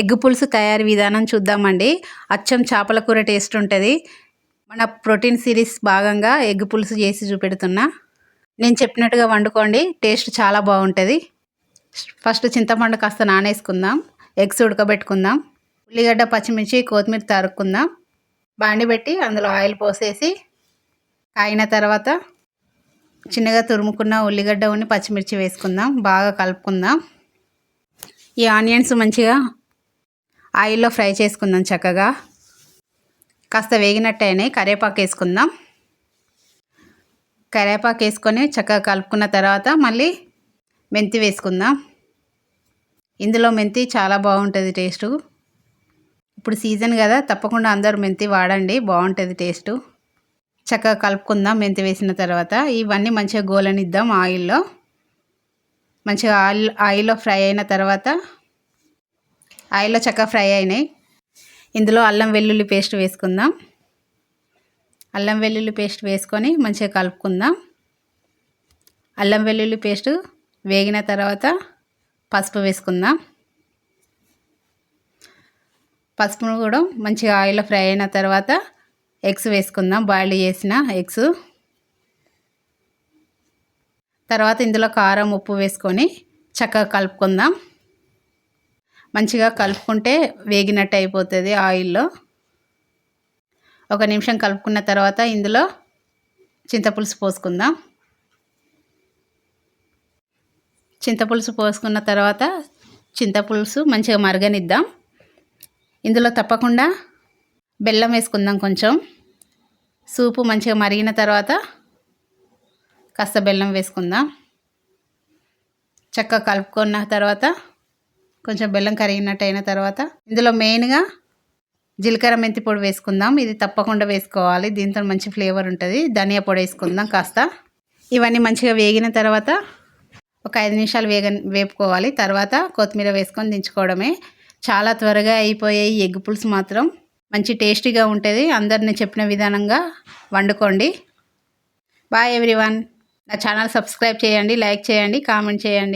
Egg పులుసు తయారీ విధానం చూద్దామండి. అచ్చం చేపల కూర టేస్ట్ ఉంటుంది. మన ప్రోటీన్ సిరీస్ భాగంగా ఎగ్ పులుసు చేసి చూపెడుతున్నా. నేను చెప్పినట్టుగా వండుకోండి టేస్ట్ చాలా బాగుంటుంది. ఫస్ట్ చింతపండు కాస్త నానేసుకుందాం ఎగ్స్ ఉడకబెట్టుకుందాం ఉల్లిగడ్డ పచ్చిమిర్చి కొత్తిమీర తరుక్కుందాం. బాండి పెట్టి అందులో ఆయిల్ పోసేసి కాయిన తర్వాత చిన్నగా తురుముకున్న ఉల్లిగడ్డ ఉన్ని పచ్చిమిర్చి వేసుకుందాం బాగా కలుపుకుందాం. ఈ ఆనియన్స్ మంచిగా ఆయిల్లో ఫ్రై చేసుకుందాం చక్కగా. కాస్త వేగినట్టయినాయి కరివేపాకు వేసుకుందాం. కరివేపాకు వేసుకొని చక్కగా కలుపుకున్న తర్వాత మళ్ళీ మెంతి వేసుకుందాం. ఇందులో మెంతి చాలా బాగుంటుంది టేస్టు. ఇప్పుడు సీజన్ కదా తప్పకుండా అందరూ మెంతి వాడండి బాగుంటుంది టేస్టు. చక్కగా కలుపుకుందాం మెంతి వేసిన తర్వాత. ఇవన్నీ మంచిగా గోలనిద్దాం ఆయిల్లో. మంచిగా ఆయిల్ ఆయిల్లో ఫ్రై అయిన తర్వాత ఆయిల్లో చక్కగా ఫ్రై అయినాయి. ఇందులో అల్లం వెల్లుల్లి పేస్ట్ వేసుకుందాం. అల్లం వెల్లుల్లి పేస్ట్ వేసుకొని మంచిగా కలుపుకుందాం. అల్లం వెల్లుల్లి పేస్ట్ వేగిన తర్వాత పసుపు వేసుకుందాం. పసుపును కూడా మంచిగా ఆయిల్లో ఫ్రై అయిన తర్వాత ఎగ్స్ వేసుకుందాం. బాయిల్ చేసిన ఎగ్స్. తర్వాత ఇందులో కారం ఉప్పు వేసుకొని చక్కగా కలుపుకుందాం. మంచిగా కలుపుకుంటే వేగినట్టు అయిపోతుంది ఆయిల్లో. ఒక నిమిషం కలుపుకున్న తర్వాత ఇందులో చింతపులుసు పోసుకుందాం. చింతపులుసు పోసుకున్న తర్వాత చింతపులుసు మంచిగా మరగనిద్దాం. ఇందులో తప్పకుండా బెల్లం వేసుకుందాం కొంచెం. సూపు మంచిగా మరిగిన తర్వాత కాస్త బెల్లం వేసుకుందాం. చక్కగా కలుపుకున్న తర్వాత కొంచెం బెల్లం కరిగినట్టు అయిన తర్వాత ఇందులో మెయిన్గా జీలకర్ర మెంతి పొడి వేసుకుందాం. ఇది తప్పకుండా వేసుకోవాలి. దీంతో మంచి ఫ్లేవర్ ఉంటుంది. ధనియా పొడి వేసుకుందాం కాస్త. ఇవన్నీ మంచిగా వేగిన తర్వాత ఒక ఐదు నిమిషాలు వేగ వేపుకోవాలి. తర్వాత కొత్తిమీర వేసుకొని దించుకోవడమే. చాలా త్వరగా అయిపోయాయి ఎగ్ పులుసు మాత్రం మంచి టేస్టీగా ఉంటుంది. అందరిని చెప్పిన విధానంగా వండుకోండి. Bye everyone. నా ఛానల్ సబ్స్క్రైబ్ చేయండి లైక్ చేయండి కామెంట్ చేయండి.